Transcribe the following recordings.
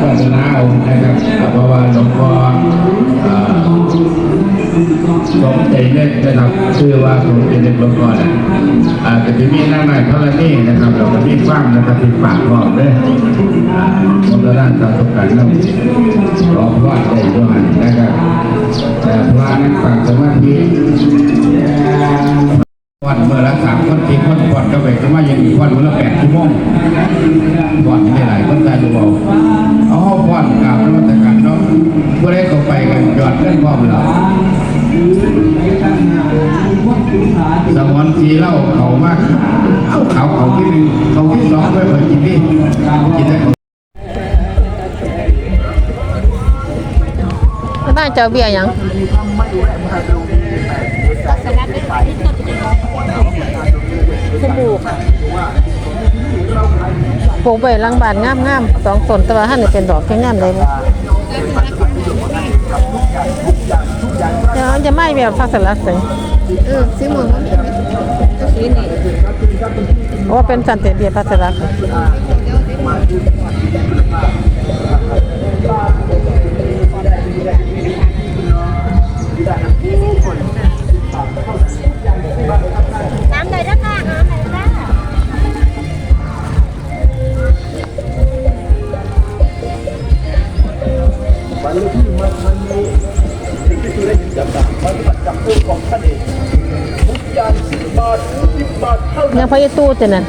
ศาสนาเอานะครับเพราะว่าหลวงพ่อเอ่อสมใจเล็กนะครับชื่อว่าสมใจเล็กหลวงพ่อนะอาจจะมีหน้าใหม่เท่านี้นะครับเราก็มีฟังนะครับที่ปากบอกเลยอ่าคนละด้านตามสกันนะรอว่าใจด้วยนะครับแต่พระนั้นต่างสมาธิวันเมื่อละสามคนสี่คนก่อนก็ไปก็มายังมีวันเมื่อละแปดชั่วโมงก่อนไม่หลายคนตายดูเอา พ่อนกราบนวัตกรรมเนาะผู้ใดเข้าไปกันจอดเล่นพร้อมแล้วสมอนทีเล่าเขามากเอาเขาเขาที่หนึ่งเขาที่สองไม่เคยกินดิกินได้เขาแล้วบ้านเจ้าเบี้ยยัง ปลูกใบลังบานงามงามๆสองต้นแต่ว่าท่านเป็นดอกแค่งามเลยบ่เดี๋ยวจะไม่แบบฟักสลัดสิเออซื้อหมดมันซื้อนี่เพราะเป็นสันเตเบียพักสลัด ยังพอจะตู้แต่นั่น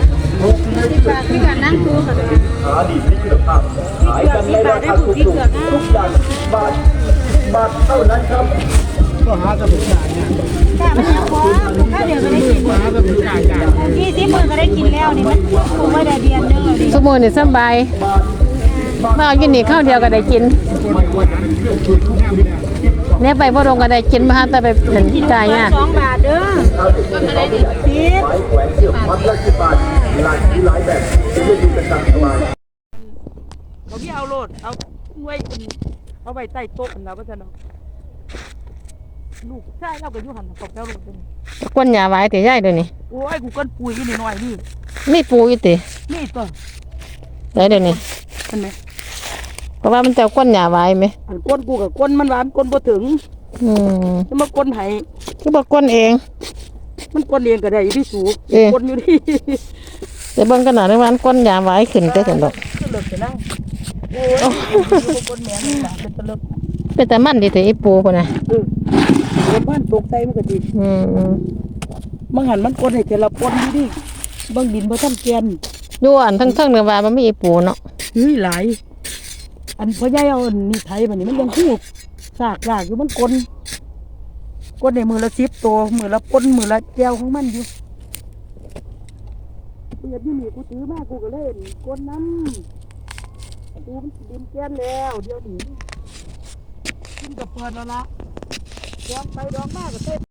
สิบบาทที่การนั่งตู้ค่ะหาดีที่คุณภาพขายกันในราคาถูกๆทุกอย่างสิบบาทบาทเท่านั้นครับก็หากับทุกอย่างเนี่ยแต่มันยังพอถ้าเดี๋ยวก็ได้กินหากับทุกอย่างยี่สิบหมื่นก็ได้กินแล้วนี่มันคงไม่ได้เดือนนึงเลยดิสมุนนี่สำบาย มาเอาอยู่นี่ข้าวเดียวก็ได้กินเนี่ยไปบ่ลงก็ได้กินมาหาแต่ไปเห็นจ่ายเนี่ยสองบาทเด้อก็ได้ดิสิบเขาพี่เอาโลดเอาไว้เป็นเอาไว้ใต้โต๊ะกันแล้วก็จะเนาะลูกใช่เราก็อยู่หันกับแก้วโลดเป็นก้นหยาไว้แต่ย่ายเดี๋ยวนี้โอ้ยกูก้นปุยกันหน่อยๆนี่มีปูอยู่ตินี่ตัวได้เดี๋ยวนี้เห็นไหม เพราะว่ามันจะก้นหยาไว้ไหมอันก้นกูกับก้นมันหวานก้นบ่ถึงอืมจะมาก้นไห้คือบอกก้นเอง มันมันก้นเรียนก็ได้อยู่ที่สูงเอ๊ะ ก้นอยู่ที่แต่เบิ่งกันหน่อยว่ามันก้นหยาไว้ขึ้นได้สันดอกตลกจะนั่งโอ้ยอยู่ก้นแหนนี่ล่ะเป็นตลกเป็นแต่มันดีแต่อีปูพุ่นน่ะเออก้นบ้านตกใจมันก็ดีอืมบางหันมันก้นให้แต่ละก้นอยู่ดิบางดินบ่ทันแกนอยู่อันทั้งๆเนื้อว่ามันมีอีปูเนาะ เฮ้ยหลาย อันพ่อใหญ่เอาอันนี่ไทยมันนี่มันยังคู่สากลากอยู่มันกลนกลนในมือละสิบตัวมือละปนมือละแจวของมันอยู่กูอยากที่นี่กูถือมากกูก็เล่นกลนน้ำกูมันดินแก้นแล้วเดี๋ยวนี้กินกับเปิดแล้วละดองไปดองมาก็เต้น